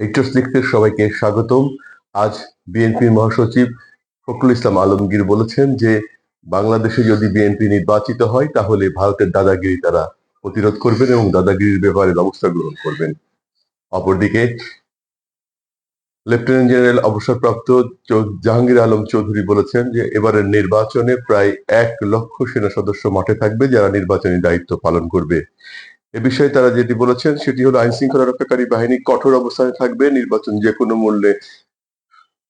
HS লিখতে সবাইকে স্বাগতম। আজ বিএনপির মহাসচিব ফখরুল ইসলাম আলমগীর বলেছেন যে, বাংলাদেশে যদি বিএনপি নির্বাচিত হয়, তাহলে ভারতের দাদাগিরি তারা প্রতিরোধ করবেন এবং দাদাগিরির ব্যাপারে ব্যবস্থা গ্রহণ করবেন। অপরদিকে, লেফটেন্যান্ট জেনারেল অবসরপ্রাপ্ত জাহাঙ্গীর আলম চৌধুরী বলেছেন যে, এবারের নির্বাচনে প্রায় এক লক্ষ সেনা সদস্য মাঠে থাকবে যারা নির্বাচনী দায়িত্ব পালন করবে। এ বিষয়ে তারা যেটি বলেছেন সেটি হলো আইন শৃঙ্খলা রক্ষাকারী বাহিনী কঠোর অবস্থানে থাকবে, নির্বাচন যে কোনো মূল্যে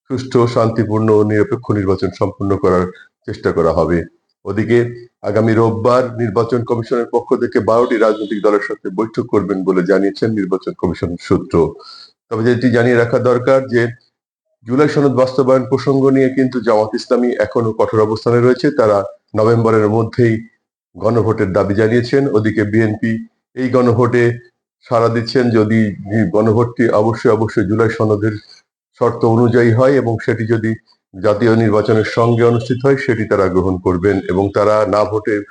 সুষ্ঠু, শান্তিপূর্ণ ও নিরপেক্ষ নির্বাচন সম্পন্ন করার চেষ্টা করা হবে। ওদিকে আগামী রোববার নির্বাচন কমিশনের পক্ষ থেকে বারোটি রাজনৈতিক দলের সাথে বৈঠক করবেন বলে জানিয়েছেন নির্বাচন কমিশন সূত্র। তবে যেটি জানিয়ে রাখা দরকার যে জুলাই সনদ বাস্তবায়ন প্রসঙ্গ নিয়ে কিন্তু জামাত ইসলামী এখনও কঠোর অবস্থানে রয়েছে। তারা নভেম্বরের মধ্যেই গণভোটের দাবি জানিয়েছেন। ওদিকে বিএনপি এই গণভোটে সাড়া দিচ্ছেন যদি গণভোটটি অবশ্যই অবশ্যই জুলাই সনদের শর্ত অনুযায়ী হয় এবং সেটি যদি জাতীয় নির্বাচনের সঙ্গে অনুষ্ঠিত হয়, সেটি তারা গ্রহণ করবেন এবং তারা না ভোটে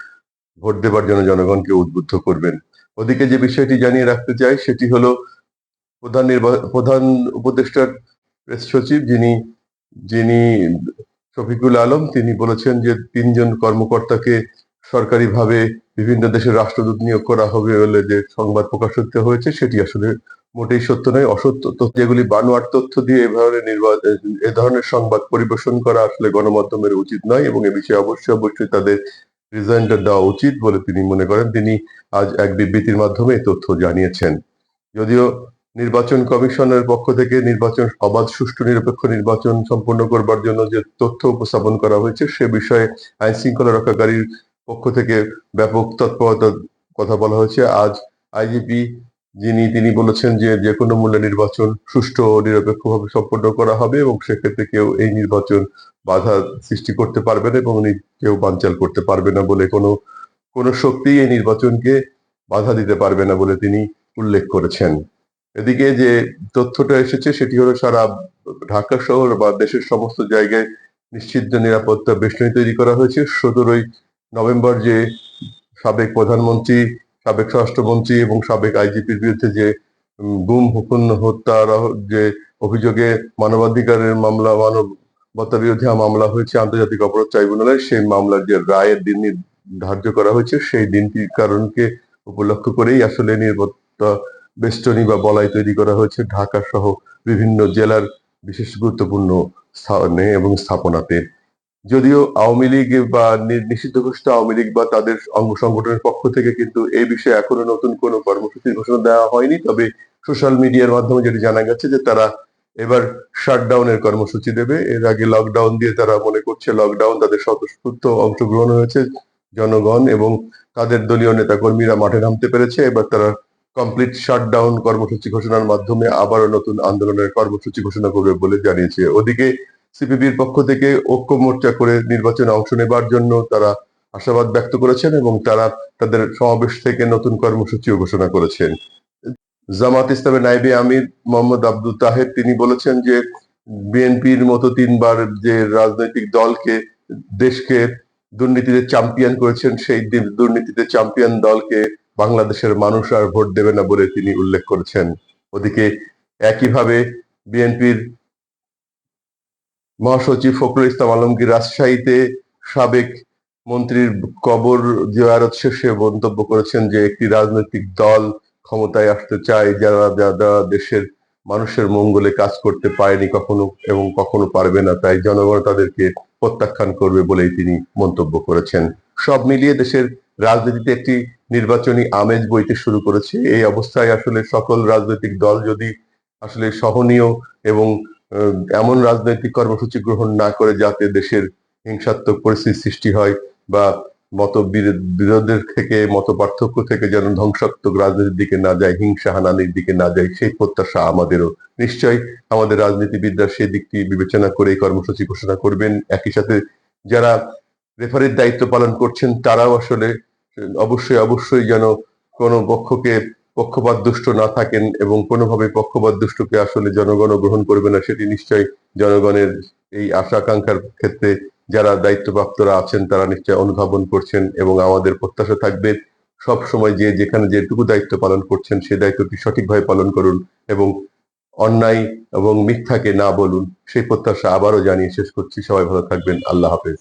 ভোট দেবার জন্য জনগণকে উদ্বুদ্ধ করবেন। ওদিকে যে বিষয়টি জানিয়ে রাখতে চাই, সেটি হলো প্রধান নির্বা- প্রধান উপদেষ্টার প্রেস সচিব যিনি যিনি শফিকুল আলম, তিনি বলেছেন যে তিনজন কর্মকর্তাকে সরকারিভাবে বিভিন্ন দেশের রাষ্ট্রদূত নিয়োগ করা হবে বলে যে সংবাদ প্রকাশিত হয়েছে, সেটি আসলে মোটেই সত্য নয়। অসত্য তথ্য যেগুলি বানোয়ার তথ্য দিয়ে এ ধরনের নির্বা- এ ধরনের সংবাদ পরিবেশন করা আসলে গণমাধ্যমের উচিত নয় এবং এ বিষয়ে অবশ্যই অবশ্যই তাদের রিজাইনটা দেওয়া উচিত বলে তিনি মনে করেন। তিনি আজ এক বিবৃতির মাধ্যমে তথ্য জানিয়েছেন। যদিও নির্বাচন কমিশনের পক্ষ থেকে নির্বাচন অবাধ সুষ্ঠু, নিরপেক্ষ নির্বাচন সম্পন্ন করবার জন্য যে তথ্য উপস্থাপন করা হয়েছে, সে বিষয়ে আইন শৃঙ্খলা রক্ষাকারীর পক্ষ থেকে ব্যাপক তৎপরতার কথা বলা হয়েছে। আজ আইজিপি যিনি, তিনি বলেছেন যে যে কোনো মূল্যে নির্বাচন সুষ্ঠু ও নিরপেক্ষভাবে সম্পন্ন করা হবে এবং সেক্ষেত্রে কেউ এই নির্বাচন বাধা সৃষ্টি করতে পারবে না এবং কেউ বানচাল করতে পারবে না বলে কোনো কোনো শক্তি এই নির্বাচনকে বাধা দিতে পারবে না বলে তিনি উল্লেখ করেছেন। এদিকে যে তথ্যটা এসেছে সেটি হলো সারা ঢাকা শহর বা দেশের সমস্ত জায়গায় নিশ্চিত নিরাপত্তা বেষ্টনী তৈরি করা হয়েছে। সতেরোই নভেম্বর যে সাবেক প্রধানমন্ত্রী, সাবেক স্বরাষ্ট্রমন্ত্রী এবং সাবেক আইজিপির বিরুদ্ধে যে গুম হুকুন হত্যা রহ- যে অভিযোগে মানবাধিকারের মামলা, মানবতা বিরোধী মামলা হয়েছে, আন্তর্জাতিক অপরাধ ট্রাইব্যুনালে, সেই মামলার যে রায়ের দিন ধার্য করা হয়েছে, সেই দিনটির কারণকে উপলক্ষ করেই আসলে নিরাপত্তা বেষ্টনী বা বলাই তৈরি করা হয়েছে ঢাকা সহ বিভিন্ন জেলার বিশেষ গুরুত্বপূর্ণ স্থানে এবং স্থাপনাতে। যদিও আওয়ামী লীগ বা নিষিদ্ধ ঘোষিত আওয়ামী লীগ বা তাদের অঙ্গ সংগঠনের পক্ষ থেকে কিন্তু এই বিষয়ে এখনও নতুন কোনো কর্মসূচির ঘোষণা দেওয়া হয়নি। তবে সোশ্যাল মিডিয়ার মাধ্যমে যেটি জানা গেছে যে তারা এবার শাটডাউনের কর্মসূচি দেবে। এর আগে লকডাউন দিয়ে তারা মনে করছে লকডাউন তাদের স্বতঃস্ফূর্ত অংশগ্রহণ হয়েছে জনগণ এবং তাদের দলীয় নেতাকর্মীরা মাঠে নামতে পেরেছে। এবার তারা কমপ্লিট শাটডাউন কর্মসূচি ঘোষণার মাধ্যমে আবারও নতুন আন্দোলনের কর্মসূচি ঘোষণা করবে বলে জানিয়েছে। ওদিকে সিপিবির পক্ষ থেকে ঐক্য মোর্চা করে নির্বাচনে অংশ নেবার জন্য তারা আশাবাদ ব্যক্ত করেছেন এবং তারা তাদের সমাবেশ থেকে নতুন কর্মসূচিও ঘোষণা করেছেন। জামাত ইসলামের নাইবে আমির মোহাম্মদ আব্দুল তাহের, তিনি বলেছেন যে বিএনপির মতো তিনবার যে রাজনৈতিক দলকে দেশকে দুর্নীতিতে চ্যাম্পিয়ন করেছেন, সেই দুর্নীতিতে চ্যাম্পিয়ন দলকে বাংলাদেশের মানুষ আর ভোট দেবে না বলে তিনি উল্লেখ করেছেন। ওদিকে একইভাবে বিএনপির মহাসচিব ফখরুল ইসলাম আলমগীর রাজশাহীতে সাবেক মন্ত্রীর কবর জিয়ারত শেষে মন্তব্য করেছেন যে একটি রাজনৈতিক দল ক্ষমতায় আসতে চায় যারা যারা দেশের মানুষের মঙ্গলে কাজ করতে পারেনি কখনো এবং কখনো পারবে না। তাই জনগণ তাদেরকে প্রত্যাখ্যান করবে বলেই তিনি মন্তব্য করেছেন। সব মিলিয়ে দেশের রাজনীতিতে একটি নির্বাচনী আমেজ বইতে শুরু করেছে। এই অবস্থায় আসলে সকল রাজনৈতিক দল যদি আসলে সহনীয় এবং এমন রাজনৈতিক কর্মসূচি গ্রহণ না করে যাতে দেশের হিংসাত্মক পরিস্থিতি সৃষ্টি হয় বা মত বিরো- বিরোধের থেকে মত পার্থক্য থেকে যেন ধ্বংসাত্মক রাজনীতির দিকে না যায়, হিংসা হানানির দিকে না যায়, সেই প্রত্যাশা আমাদেরও। নিশ্চয়ই আমাদের রাজনীতিবিদরা সেই দিকটি বিবেচনা করে এই কর্মসূচি ঘোষণা করবেন। একই সাথে যারা রেফারির দায়িত্ব পালন করছেন, তারাও আসলে অবশ্যই অবশ্যই যেন কোনো পক্ষকে পক্ষপাত দুষ্ট না থাকেন এবং কোনোভাবে পক্ষপাত দুষ্টকে আসলে জনগণ গ্রহণ করবে না, সেটি নিশ্চয়ই জনগণের এই আশা আকাঙ্ক্ষার ক্ষেত্রে যারা দায়িত্বপ্রাপ্তরা আছেন, তারা নিশ্চয়ই অনুধাবন করছেন এবং আমাদের প্রত্যাশা থাকবে সব সময় যে যেখানে যেটুকু দায়িত্ব পালন করছেন সেই দায়িত্বটি সঠিকভাবে পালন করুন এবং অন্যায় এবং মিথ্যাকে না বলুন, সেই প্রত্যাশা আবারও জানিয়ে শেষ করছি। সবাই ভালো থাকবেন। আল্লাহ হাফেজ।